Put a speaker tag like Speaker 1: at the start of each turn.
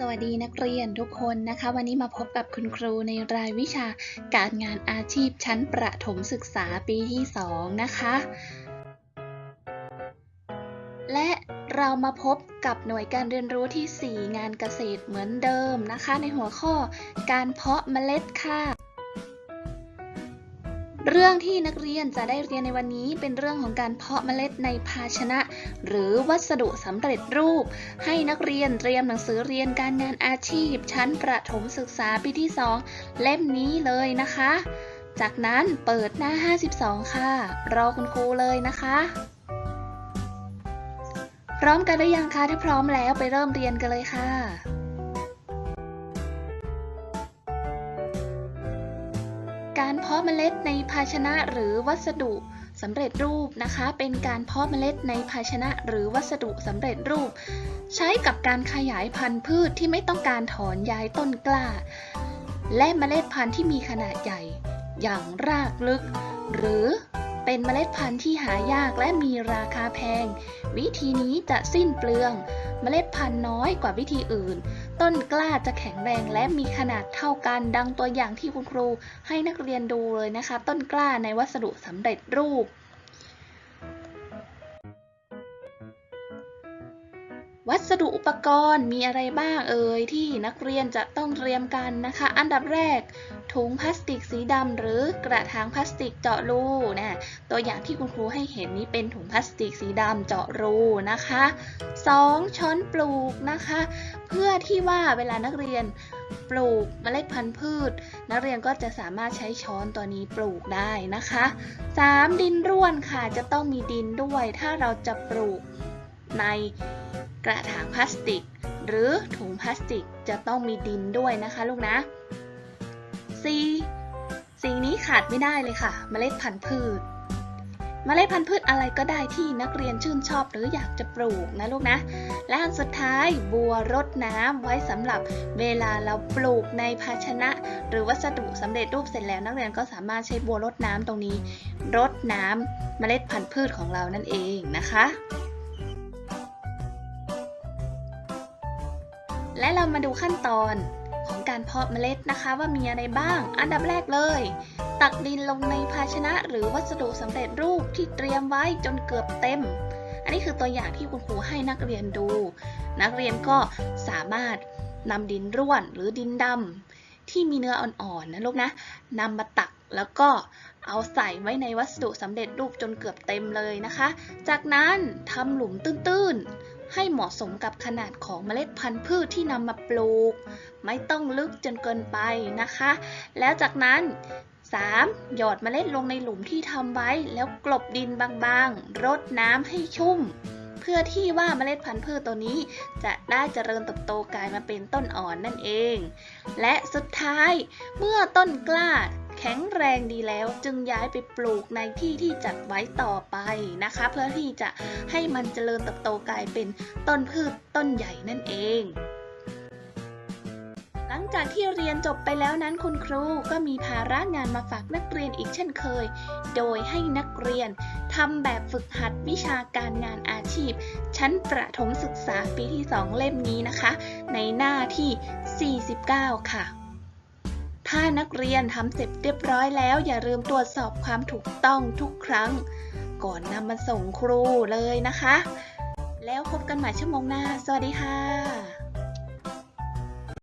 Speaker 1: สวัสดีนักเรียนทุกคนนะคะ วันนี้มาพบกับคุณครูในรายวิชาการงานอาชีพชั้นประถมศึกษาปีที่ 2 นะคะ และเรามาพบกับหน่วยการเรียนรู้ที่ 4 งานเกษตรเหมือนเดิมนะคะ ในหัวข้อการเพาะเมล็ดค่ะ เรื่องที่นักเรียนจะได้เรียนในวันนี้เป็นเรื่องของการเพาะเมล็ดในภาชนะ หรือวัสดุสำเร็จรูป ให้นักเรียนเตรียมหนังสือเรียนการงานอาชีพ ชั้นประถมศึกษาปีที่ 2 เล่มนี้เลยนะคะ จากนั้นเปิดหน้า 52 ค่ะ รอคุณครูเลยนะคะพร้อมกันหรือยังคะ ถ้าพร้อมแล้วไปเริ่มเรียนกันเลยค่ะ การเพาะเมล็ดในภาชนะหรือวัสดุสำเร็จรูปนะคะ เป็นการเพาะเมล็ดในภาชนะหรือวัสดุสำเร็จรูป ใช้กับการขยายพันธุ์พืชที่ไม่ต้องการถอนย้ายต้นกล้า และเมล็ดพันธุ์ที่มีขนาดใหญ่ อย่างรากลึก หรือเป็นเมล็ดพันธุ์ที่หายากและมีราคาแพง วิธีนี้จะสิ้นเปลือง เมล็ดพันธุ์น้อยกว่าวิธีอื่น ต้นกล้าจะแข็งแรงและมีขนาดเท่ากันดังตัวอย่างที่คุณครูให้นักเรียนดูเลยนะคะ ต้นกล้าในวัสดุสำเร็จรูป วัสดุอุปกรณ์มีอะไรบ้างเอ่ยที่นักเรียนจะต้องเตรียมกันนะคะ อันดับแรก ถุงพลาสติกสีดำหรือกระถางพลาสติกเจาะรูนะตัวอย่างที่คุณครูให้เห็นนี้เป็นถุงพลาสติกสีดำเจาะรูนะคะ 2. ช้อนปลูกนะคะ เพื่อที่ว่าเวลานักเรียนปลูกเมล็ดพันธุ์พืช นักเรียนก็จะสามารถใช้ช้อนตัวนี้ปลูกได้นะคะ 3. ดินร่วนค่ะจะต้องมีดินด้วย ถ้าเราจะปลูกในกระถางพลาสติก หรือถุงพลาสติกจะต้องมีดินด้วยนะคะลูกนะ 4. สิ่งนี้ขาดไม่ได้เลยค่ะ เมล็ดพันธุ์พืช เมล็ดพันธุ์พืชอะไรก็ได้ที่นักเรียนชื่นชอบหรืออยากจะปลูกนะลูกนะ และอันสุดท้ายบัวรดน้ำไว้สำหรับเวลาเราปลูกในภาชนะ หรือวัสดุสำเร็จรูปเสร็จแล้วนักเรียนก็สามารถใช้บัวรดน้ำตรงนี้ รดน้ำเมล็ดพันธุ์พืชของเรานั่นเองนะคะและเรามาดูขั้นตอน ของการเพาะเมล็ดนะคะว่ามีอะไรบ้าง อันดับแรกเลย ตักดินลงในภาชนะหรือวัสดุสำเร็จรูปที่เตรียมไว้จนเกือบเต็ม อันนี้คือตัวอย่างที่คุณครูให้นักเรียนดู นักเรียนก็สามารถนำดินร่วนหรือดินดำที่มีเนื้ออ่อนๆนะลูกนะนำมาตักแล้วก็เอาใส่ไว้ในวัสดุสำเร็จรูปจนเกือบเต็มเลยนะคะ จากนั้นทำหลุมตื้นๆ ให้เหมาะสมกับขนาดของเมล็ดพันธุ์พืชที่นำมาปลูก ไม่ต้องลึกจนเกินไปนะคะ แล้วจากนั้น 3. หยอดเมล็ดลงในหลุมที่ทำไว้ แล้วกลบดินบางๆ รดน้ำให้ชุ่ม เพื่อที่ว่าเมล็ดพันธุ์พืชตัวนี้ จะได้เจริญเติบโตกลายมาเป็นต้นอ่อนนั่นเอง และสุดท้ายเมื่อต้นกล้า แข็งแรงดีแล้วจึงย้ายไปปลูกในที่ที่จัดไว้ต่อไปนะคะ เพื่อที่จะให้มันเจริญเติบโตกลายเป็นต้นพืชต้นใหญ่นั่นเองหลังจากที่เรียนจบไปแล้วนั้นคุณครูก็มีภาระงานมาฝากนักเรียนอีกเช่นเคย โดยให้นักเรียนทำแบบฝึกหัดวิชาการงานอาชีพ ชั้นประถมศึกษาปีที่ 2 เล่มนี้นะคะ ในหน้าที่ 49 ค่ะ ถ้านักเรียนทำเสร็จเรียบร้อยแล้ว อย่าลืมตรวจสอบความถูกต้องทุกครั้ง ก่อนนำมาส่งครูเลยนะคะ แล้วพบกันใหม่ชั่วโมงหน้า สวัสดีค่ะ